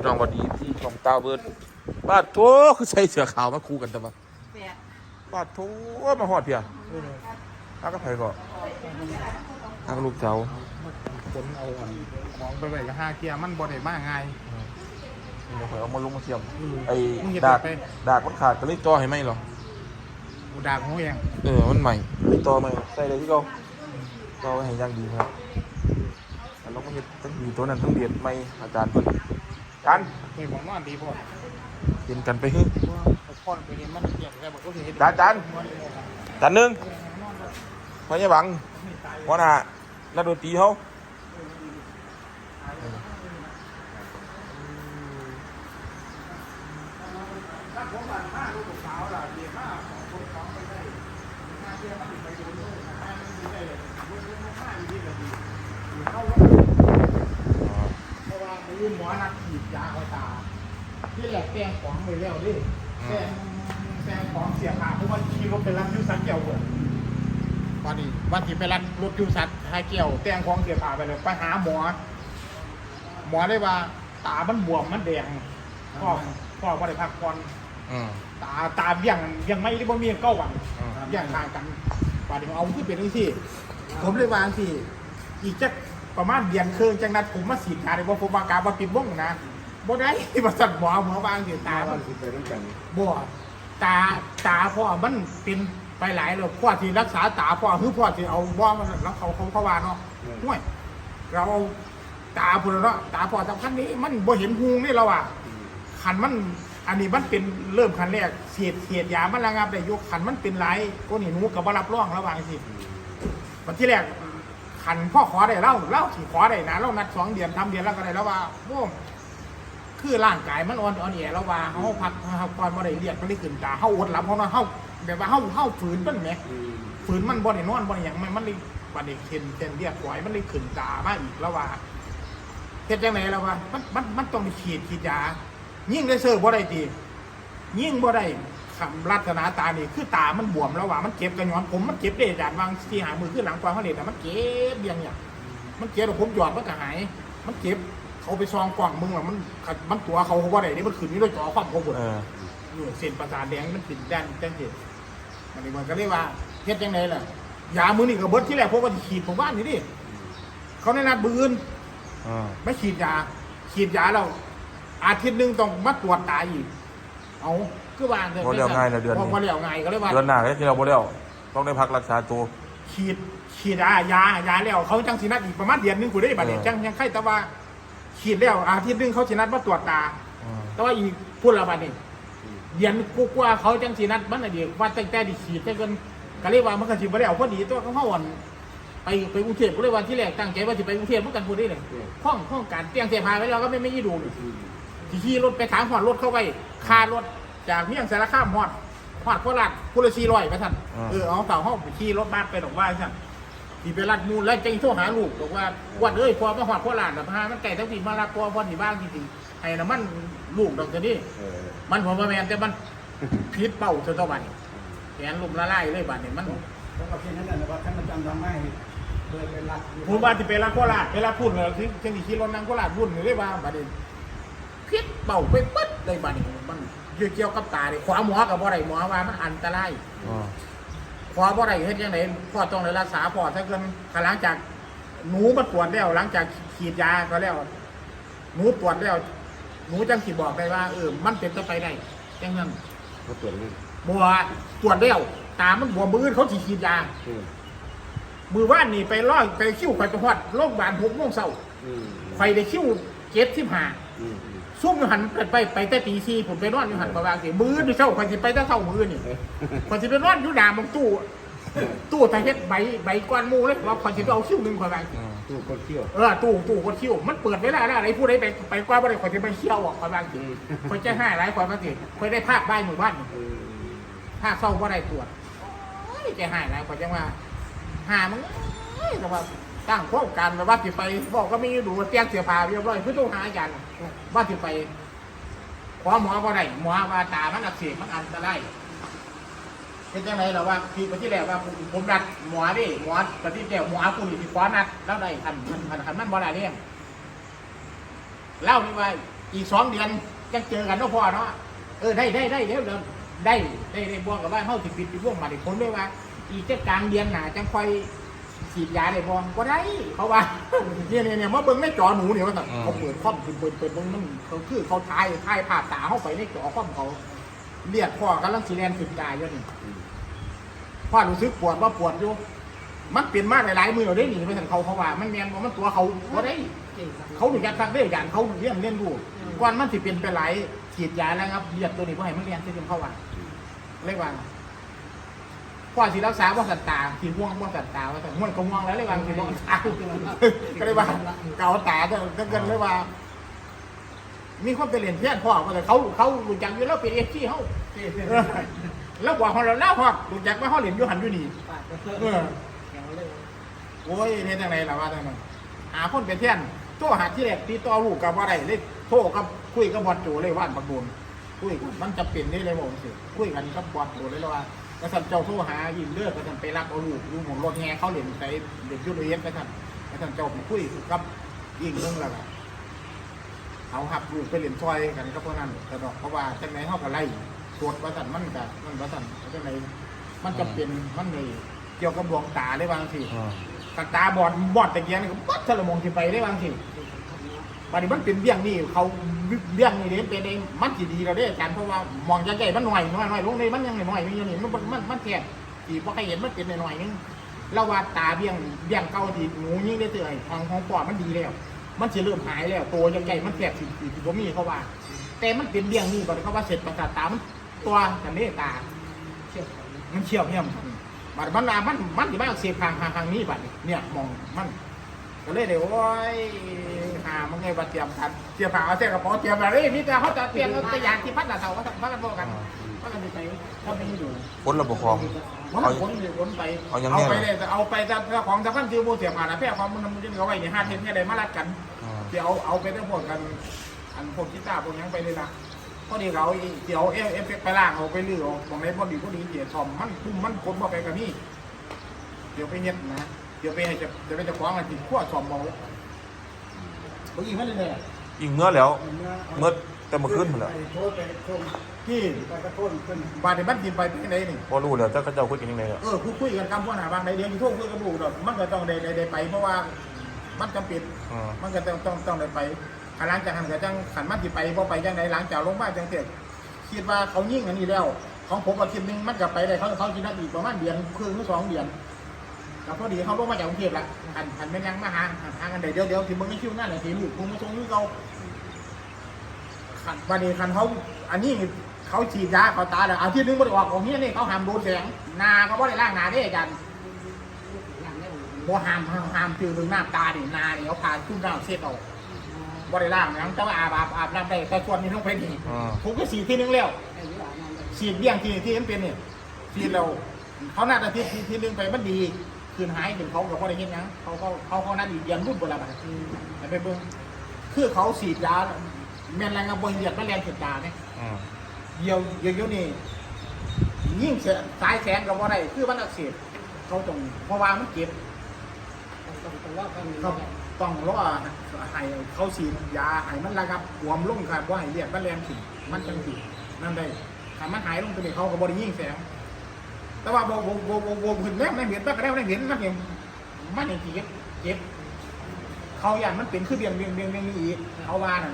พี่น้องวัดดีที่ช่องตาเบิร์ดบาดโถคือใส่เสื้อขาวมาคู่กันแต่ว่าแปดบาดโถมาหอดเพียฮักกับไผก็ฮักกับลูกเจ้าขนเอาของไปไว้กับห้าเกียมันบ่ได้มาง่ายเดี๋ยวข่อยเอามาลงมาเทียมไอ้ดากดากมันขาดก็เลยต่อให้ไหมหรอกูด่าของเองเออมันใหม่เลยต่อใหม่ใส่เลยที่เขาต่อไว้ให้ยังดีครับแล้วก็เฮ็ดทั้งดีตัวนั้นทั้งเดียดไม่อาจารย์เพิ่น อาจารย์เคยบอกนอนดีพอเห็นกันไปฮึพ่อไปเห็นมันเกียบแล้วมันก็เห็นจานจานจานหนึ่งพยาบังหัวหน้านักดนตรีเขาเพราะว่ามือหมอนักฉีดยาคอยตา ที่แหลกแตงของไปแล้วดิแตงแตงของเสียขาเพราะว่าขี่รถไปรับยูสันเกี่ยวเบิดวันนี้วันที่ไปรับรถยูสันให้เกี่ยวแตงของเสียขาไปเลยไปหาหมอ หมอได้ว่า ตามันบวมมันแดงพ่อพ่อว่าได้พักผ่อนอืมตาตาเบี้ยงยังไม่ได้บ่มีเก้าวันอืมเบี้ยงทางกันป่าเดี๋ยวเอาขึ้นเป็นที่สี่ผมเลยวางสี่อีกจัก ประมาณเดือนครึ่งจังนั้นผมมาฉีดยาในบ่ผมวางการบ่ปิดวงนะบ่ได้บ่สั่นหมอหมอวางสิตามันบ่ตาตาพ่อมันเป็นไปหลายแล้วพ่อที่รักษาตาพ่อคือพ่อที่เอาบ่มันแล้วเขาเขาเขาว่าเนาะห่วยเราเอาตาพุ่นแล้วเนาะตาพ่อสำคัญนี้มันบ่เห็นหูนี่เราอะขันมันอันนี้มันเป็นเริ่มขันแรกเสียดเสียดยามันระงับได้อยกขันมันเป็นไรก็นี่หนูกับว่ารับรองระหว่างสิวันที่แรก ขันพ่อขอได้เล่าเล่าสิขอได้นะเล่านัดสองเดือนทำเดือนแล้วก็ได้แล้วว่าโอ้คือร่างกายมันอ่อนอ่อนแอแล้วว่าเขาพักเขาก่อนมาได้เรียกมันได้ขึ้นตาเขาอดหลับเขานอนเขาแบบว่าเขาเขาฝืนมันไหมฝืนมันบ่ได้นอนบ่ได้หยังมันมันเลยบัดนี้เข็นเข็นเรียกปล่อยมันเลยขึ้นตามาอีกแล้วว่าเฮ็ดจังไหนแล้วว่ามันมันมันต้องได้ฉีดฉีดยายิ่งได้เซอร์บ่ได้ตียิ่งบ่ได้ำลักษณะตานี่คือตา มันบวมแล้วว่ามันเจ็บกระหยอนผมมันเจ็บได้จากวางที่หามือขึ้นหลังกวางเขาเลยแต่มันเจ็บเบียงอย่างมันเจ็บแล้วผมหยอดมันก็หาย มันเจ็บเขาไปซองกล่องมึงว่ามันขัดมันตัวเขาเขาบ่ได้นี่มันขึ้นนี่ด้วยจอความเขาบดเอออยู่เส้นประสาทแดงมันขึ้นแดนจังสิมันนี่มันก็เรียกว่าเฮ็ดจังไดล่ะยามือนี่ก็เบิดที่แรกพวกมันขีดผมว่านี่ดิเขาในนัดบืนอ่าไม่ฉีดยาฉีดยาแล้วอาทิตย์หนึ่งต้องมาตรวจตาอีก เอาคือว่าบ่เลี้ยวง่ายนะเดือนนี้พอเลี้ยวง่ายก็เลยว่าเดือนหน้าก็ที่เราบ่แล้วต้องได้พักรักษาตัวฉีดฉีดยายายาแล้วเขาจังสีนัดอีกประมาณเดือนหนึงกูได้บัตรเดเออ จังยังไข่แต่ว่าฉีดแล้วอาทิตย์หนึงเขาสีนัดมาตรวจตา อืมแต่ว่าอีกพูดและบัตรนี่เดือนกูกว่าเขาจังสีนัดมันอะเดียวว่าตั้งแต่ดิฉีดแต่กันก็เลยว่ามันก็สิบ่ได้เอาพอดีตัวเขาเฮาอ่อนไปไปกรุงเทพก็เลยว่าที่แรกตั้งใจว่าจะไปกรุงเทพเหมือนกันพูดได้เลยห้องห้องการเตรียมเสียพาไว้แล้วก็ไม่ไม่ยี่ดูนี่ที่ ขี่รถไปถามหอดรถเข้าไปค่ารถจากเมียงสารคามหอดหอดโคราชกุลซีร้อยไปท่านอ่า เออเอาเต่าห้องไปขี่รถบ้านไปดอกว่าท่านที่ไปรัดมูลแล้วจังโทรหาลูกบอกว่าวันเอ้ยพอมาหอดโคราชนะพามันไก่ทั้งปีมารับพอพอที่บ้านจริงๆให้น้ำมันลูกดอกจะนี่มันผมว่าแมนแต่มันพิษเป่าเท่าบัดนี้แขนลุมละลายเลยบัดนี้มันผมก็คิดนั่นแหละว่าท่านอาจารย์ทำให้โดยเป็นหลักอยู่ผมว่าที่ไปรัดโคราชไปรัดพุ่นเลยที่จังที่ขี่รถนั่งโคราชพุ่นเลยว่าบัดนี้ พิษเป่าไปปึ๊ดเลยบัดนี้มันเกี่ยวกับตาเนี่ยขวาหมอกับบ่ได้หมอว่ามันอันตรายอ่าพอบ่ได้เฮ็ดยังไงพ่อต้องได้รักษาพ่อถ้าเกินถ้าหลังจากหนูมาตรวจแล้ว หลังจากฉีดยาก็แล้ว หนูตรวจแล้ว หนูจังสิบอกได้ว่าเออมันเป็นจะไปได้จังนั้นก็ตรวจเลยบัวตรวจแล้วตามันบวมมืออนเขาสิฉีดยาอืมมือว่านนี่ไปร้อยไปคิ้วไปไปฮอดโรงพยาบาลหกโมงเช้าอืมไฟได้คิ้วเจ็ดสิบห้าอืมอืม ซุ่มอยู่หันไปไปไปแต่ตีสี่ผมไปนอนอยู่หันประมาณสี่มือนี่เช้าคอยสิไปแต่เช้ามือนี่คอยสิไปนอนอยู่หน้ามังตู้ตู้ถ้าเฮ็ดใบใบก้อนหมูเลยว่าคอยสิไปเอาคิ้วหนึ่งคอยไปอืมตู้คนเที่ยวเออตู้ตู้คนคิ้วมันเปิดไว้แล้วนะอะไรผู้ใดไปไปกว่าบ่ได้คอยสิไปเที่ยวอะคอยบางทีอืมคอยจะให้หลายคอยบางทีคอยได้ภาคใบหมู่บ้านอืมภาคเศร้าบ่ได้ตรวจโอ้ยจะให้หลายคอยจังว่าหามึงเอ้ยแต่ว่าตั้งโครงการแบบว่าสิไปบอกก็ไม่ดูเตรียมเสียผ้าเรียบร้อยคือต้องหาอาจารย์ ว่าสิไปขอหมอบ่ได้หมอว่าตามันอักเสบมันอันตรายเป็นจังไรเราว่าที่ไปที่แรกว่าผมผมนัดหมอดิหมอปฏิเดียวหมอคุณนี่ที่ขอนัดแล้วได้ทันทันทันทันมันบ่ได้เนี่ยเล่านี่ว่าอีกสองเดือนยังเจอกันเนาะพ่อเนาะเออได้ได้ได้เดี๋ยวเดี๋ยวได้ได้ได้บอกกับว่าเขาสิปิดปิดวงมาดิผมด้วยว่า อีกจะกลางเดือนหนาจังค่อย ฉีดยาได้พอก็ได้ เขาว่า เนี่ยเนี่ยเนี่ยมาเบิ่งในจอหนูเนี่ยว่าแต่เขาเปิดคอมเปิดเปิดเปิดเบิ่งมันเขาคือเขาทายทายภาพตาเข้าไปในจอคอมเขาเรียกพ่อกำลังสีแลนสุดตายอยู่นี่พ่อรู้สึกปวดว่าปวดอยู่ มันเปลี่ยนมาหลายๆมือเราได้หนีไปทางเขาเขาว่า มันแมนว่ามันตัวเขาก็ได้ เขาหนูยัดทักได้อย่างเขาเลี้ยงเลี้ยงดูก่อนมันสิเป็นไปหลายฉีดยาแล้วครับเลียดตัวนี้เพราะให้มันเลี้ยงที่เป็นเข้าว่าเรียกว่า พ่อสิรักษาว่าสัตตาสีม่วงว่าสัตตาว่าสัตว์ม่วงก็ม่วงแล้วเรียกว่าสีม่วงตาก็เลยว่าเกาตาก็ก็เกินเลยว่า มีความเป็นเหรียญเทียนพ่อว่าแต่เขาเขาดูจักอยู่แล้วเป็นเอฟซีเขาแล้วบอกของเราแล้วพ่อดูจักว่าเขาเหรียญยู่หันยู่นี่โอ้ยเฮ็ดจังไดล่ะว่าจังนั้นหาคนเป็นเทียนโทรหาที่แรกติดต่อลูกกับบ่ได้เลยโทรกับคุยกับบอดโจเลยว่านบักโดนคุยกันมันจะเป็นได้เลยบ่สิคุยกันกับบอดโจเลยว่า ก็สั่นเจ้าโทรหายินเลือกก็สั่นไปรับเอาลูกอยู่หมองรถแฮเขาเล่นใส่เด็กยุโรเอสก็สั่นก็สั่นเจ้าไปคุยกับยิงเรื่องแล้วก็เอาหับลูกไปเล่นซอยกันกับพวกนั้นแต่ดอกเพราะว่าจังไดเฮาก็ไล่ตรวจว่าสั่นมันก็มันว่าสั่นจังไดมันจะเป็นมันนี่เกี่ยวกับดวงตาเลยบางทีอืมตาตาบอดบอดตะเกียงนี่ก็ปัดสละมองสิไปได้บางทีบัดนี้มันเป็นเบี้ยงนี่เขา เบี้ยงนี่เด้เป็นเองมันสิดีเราได้อาจารย์เพราะว่ามองใหญ่มันหน่อยน้อยน้อยลงเลยมันยังน้อยๆอยู่นี่มันมันมันแค่ที่บ่ใครเห็นมันเป็นน้อยนึงเราว่าตาเบี้ยงเบี้ยงเก่าที่หนูยิ่งได้เตยของของปอดมันดีแล้ว มันสิเริ่มหายแล้วตัวใหญ่มันแคบสิสิสิบ่มีเขาว่า แต่มันเป็นเบี้ยงนี่บัดนี้เขาว่าเสร็จประสาทตามันตัวกันนี่ตามันเชี่ยวเนี่ยมันบัดมันลามันมันที่บ้านเสียบทางทางทางนี้บัดนี้เนี่ยมองมันก็เลยเดี๋ยวโอ้ย หามันไงบัดเตรียมกันเสียบผ้าเอาเสียกระเป๋าเตรียมอะไรนี่แต่เขาจะเตรียมตัวอย่างที่พัดละเสาก็พัดกันพวกกันพัดกันไปใส่เขาไม่อยู่พ้นระบบคอมมันเอาขนอยู่ขนไปเอาอย่างเอาไปเลยเลยแต่เอาไปแต่ของสำคัญคือโมเสียผ่านนะแพร่ความมันมันจะเอาไว้ในห้าเทนเนี่ยได้มาลัดกันเดี๋ยวเอาเอาไปทั้งหมดกันอันพวกกีตาร์พวกยังไปเลยนะพอดีเขาเดี๋ยวเอฟเอฟไปล่างเอาไปลื้อเอาบางในพอดีพอดีเดี๋ยวทอมมันคุ้มมันคนบ่ไปกับนี่เดี๋ยวไปเฮ็ดนะเดี๋ยวไปให้จะจะไปจะคว้างอะไรที่ขั้วซอมเบา เมื่อกี้มันเลยเนี่ยยิงเมื่อแล้ว เมื่อแต่เมื่อคืนหมดแล้วไปโทษไปชมที่ไปกระโทษขึ้นบาดในบ้านกินไปเป็นไงนี่พอรู้แล้วเจ้าก็เจ้าคุยกันยังไงอะเออคุยคุยกันคำว่าหาบางในเดือนที่ทุ่งคุยกับลูกดอกมันก็ต้องได้ได้ได้ไปเพราะว่ามันจำเป็นอืมมันก็ต้องต้องต้องได้ไปขันหลังจากหันก็จังขันมันสิไปพอไปจังไดหลังจากลงมาจังเสร็จคิดว่าเขายิ่งอันนี้แล้ว ของผมอาทิตย์หนึงมันก็ไปได้เขาเขากินได้อีกประมาณเดือนครึ่งหรือสองเดือน ก็พอดีเขาลงมาจากกรุงเทพละหันหันไม่ยังมาหาหากันได้เดี๋ยวเดี๋ยวที่มึงไม่คิวนั่นแหละที่ลูกคงมาส่งลูกเขาขันวันนี้ขันเขาอันนี้เขาฉีดยาเขาตาแล้วอาทิตย์หนึงไม่ได้ออกของเฮียนี่เขาห้ามโดนแสงหนาเขาไม่ได้ล้างหนาเด้อาจารย์บ่ห้ามห้ามห้ามคือมึงหน้าตาดิหนาเนี่ยเขาพาขึ้นน้ำเช็ดเอาบ่ได้ล่างหยังแต่ว่าอาบอาบอาบน้ำได้แต่ส่วนนี้ต้องไปนี่อืมผมก็สีดที่นึงแล้วสีดเบี้ยงที่ที่มันเป็นนี่สีดเราเขาหน้าตาที่ที่ที่นึงไปมันดี คืนหายเป็นเขากับเขาได้เห็นหยังเขาเขาเขาเขานั่นอีกเดือนรุ่นโบราณแต่ไปเบิ่งคือเขาสีดยาแม่นแรงกับบนเหยียดก็แรงสุดยาเนี่ยอืมเดียวเดียวเดียวนี่ยิ่งเสียสายแสงกับว่าได้คือมันอักเสบเขาตรงเพราะว่ามันเจ็บก็ต้องรอให้เขาฉีดยาให้มันระงับหวมลงครับว่าให้เลือดมันแรงขึ้นมันจังสินั่นได้ถ้ามันหายลงตัวนี้เขาก็บริยิ่งแสง แต่ว่าโบโบโบโบโบขึ้นแม่ไม่เห็นตั้งแต่แรกไม่เห็นมันเห็นมันเห็นเจ็บเจ็บเขาอย่างมันเป็นคือเบียงเบียงเบียงเบียงนี่อีกเขาว่าน่ะ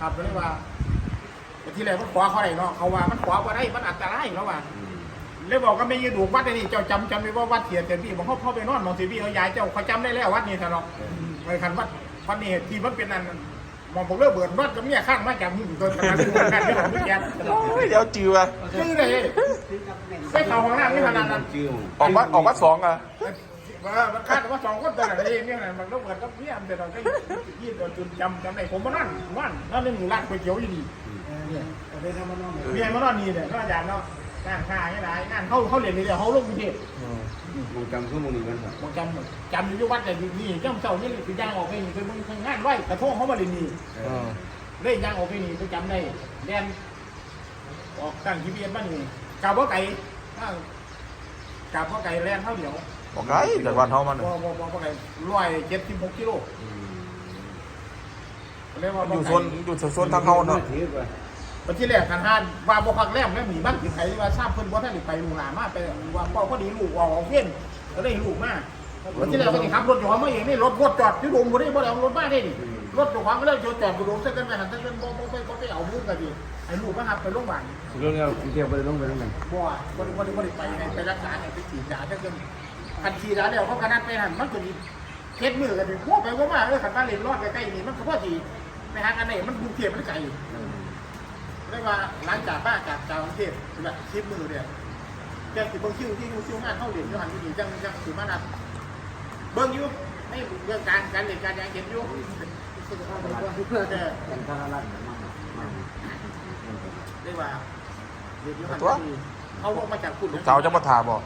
ครับก็เลยว่าแต่ที่แรกมันขวาเขาได้เนาะเขาว่ามันขวาว่าได้มันอันตรายเขาว่าเลยบอกก็ไม่ยืดดูวัดไอ้นี่เจ้าจำจำได้ว่าวัดเสียเต็มที่บอกเขาเข้าไปนอนมองสีพี่เขายายเจ้าเขาจำได้แล้ววัดนี้ทะเลาะไอ้คันวัดวัดนี้ที่มันเป็นอัน มองผมเลิกเบิดวัดกับเมียข้างมาจากมึงตัวขนาดที่ผมกันที่ผมไม่แก่โอ้ยเดี๋ยวจือว่ะชื่อเลยไปเขาของน้ำนี่ขนาดนั้นจิ้วออกวัดออกวัดสองอะว่ามันคาดว่าสองคนตัวไหนเนี่ยมันเลิกเบิดกับเมียแต่เราก็ยี่ตัวจุดจำจำได้ผมมานั่นว่านนั่นนี่หมูร้านก๋วยเตี๋ยวอยู่ดีแต่ได้ทำมันน้องเมียมานอนนี่เนี่ยก็อาจารย์เนาะ งานค่าง่ายงานเขาเขาเรียนเลยเดี๋ยวเขาลงกรุงเทพอืมมึงจำชั่วโมงนี้กันครับผมจำจำอยู่วัดแต่นี่เจ้าเจ้านี่คือย่างออกไปนี่คือมึงทำงานไหวกระทงเขามาเรียนนี่อืมเล่นย่างออกไปนี่ไปจำได้แดนออกตั้งทีเบียนบ้านนี่กาบว่าไก่กาบว่าไก่แลนเท่าเดียวบอกไกลจากวันเท่ามันบ่บ่บ่บ่ไก่ร้อยเจ็ดสิบหกกิโลเรียกว่าอยู่โซนอยู่โซนทางเฮาเนาะถือไป วันที่แรกทันหานว่าบ่พักแรมแล้วมีบ้านที่ไผว่าทราบเพิ่นบ่ทันได้ไปลูกหลานมาไปว่าพ่อพอดีลูกออกเอาเพี้ยนก็ได้ลูกมาวันที่แรกก็สิขับรถอยู่ของมาเองนี่รถรถจอดอยู่ดงบ่ได้บ่ได้เอารถมาได้นี่รถอยู่ของก็เลยจอดจอดอยู่ดงซะกันไปหันซะกันบ่บ่ไปบ่ไปเอามือกันดิให้ลูกมาหับไปโรงพยาบาลเรื่องเราเที่ยวไปลงไปลงกันบ่ว่าบ่ได้บ่ได้บ่ได้ไปไปรักษาไปฉีดยาซะกันคันฉีดยาแล้วเขาก็นัดไปหันมันก็มีเคสมือกันดิพวกไปบ่ามาเออคันมาเล่นรอดใกล้ๆนี่มันก็พอดีไปหากันได้มันกรุงเทพมันไกล เรียกว่าหลังจากบ้านจากจากกรุงเทพแบบชิปมือเนี่ยจังสิเบิ้งคิวที่คิวคิวงานเข้าเหรียญยูหันยู่ดีจังจังสิมานัดเบิ้งอยู่ไม่เรื่องการการเรียนการยังเห็นอยู่เพื่อแต่กันทางรัฐมากมากเรียกว่าเรียนยูหันดีเขาลงมาจากคุณลูกสาวจะมาถ่าบ่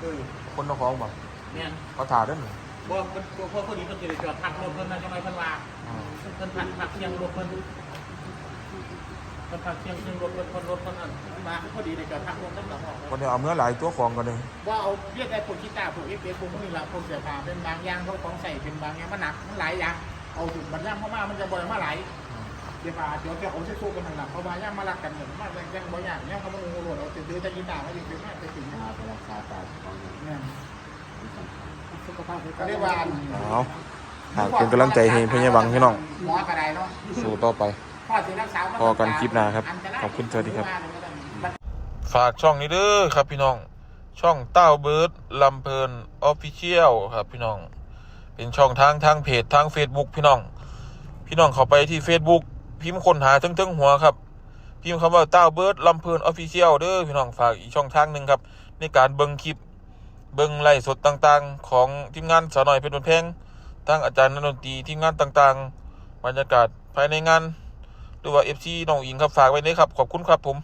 เออคนนครบ่เนี่ยเขาถ่าเด้อหนูบ่มันตัวพวกคนนี้มันจะจอดพักรถเพิ่นนั่นจังไรเพิ่นว่าเพิ่นพักพักเที่ยงรถเพิ่น เพิ่นพักเที่ยงเที่ยงรถเพิ่นคนรถเพิ่นนั่นมาพอดีในจอดพักรถทั้งหลังออกวันนี้เอาเมื่อหลายตัวของกันเลยว่าเอาเรียกไอ้พวกกีตาร์พวกเอฟเอฟพวกนี้ละพวกเสียผ้าเป็นบางอย่างเขาของใส่เป็นบางอย่างมันหนักมันหลายอย่างเอาถึงบรรย่างเข้ามามันจะบ่อยมาหลายเสียผ้าเดี๋ยวจะเอาเชือกสู้กันทางหลังเขาบาย่างมาลักกันเหมือนมากยังบ่อยอย่างเนี่ยเขามาลงโหลดเอาถือจะกีตาร์เขาอยู่เป็นมากไปถึงมาไปรักษาตาของเนี่ยสุขภาพเขาเรียกว่าเอาหากเป็นกำลังใจให้พี่ยบังพี่น้องสู้ต่อไป พ่อสิรักษาพอกันคลิปหน้าครับ ขอบคุณสวัสดีครับ ฝากช่องนี้เด้อครับพี่น้อง ช่องเต้าเบิร์ดลำเพลินออฟฟิเชียลครับพี่น้อง เป็นช่องทางทางเพจทาง Facebook พี่น้อง พี่น้องเข้าไปที่ Facebook พิมพ์ค้นหาทั้งทั้งหัวครับ พิมพ์คำว่าเต้าเบิร์ดลำเพลินออฟฟิเชียลเด้อพี่น้องฝากอีกช่องทางหนึ่งครับ ในการเบิ่งคลิปเบิ่งไลฟ์สดต่างๆ ของทีมงานสาวน้อยเป็นบนเพลงทั้งอาจารย์นักดนตรีทีมงานต่างๆ บรรยากาศภายในงาน หรือว่าเอฟซีน้องอิงครับฝากไว้เลยครับ ขอบคุณครับผม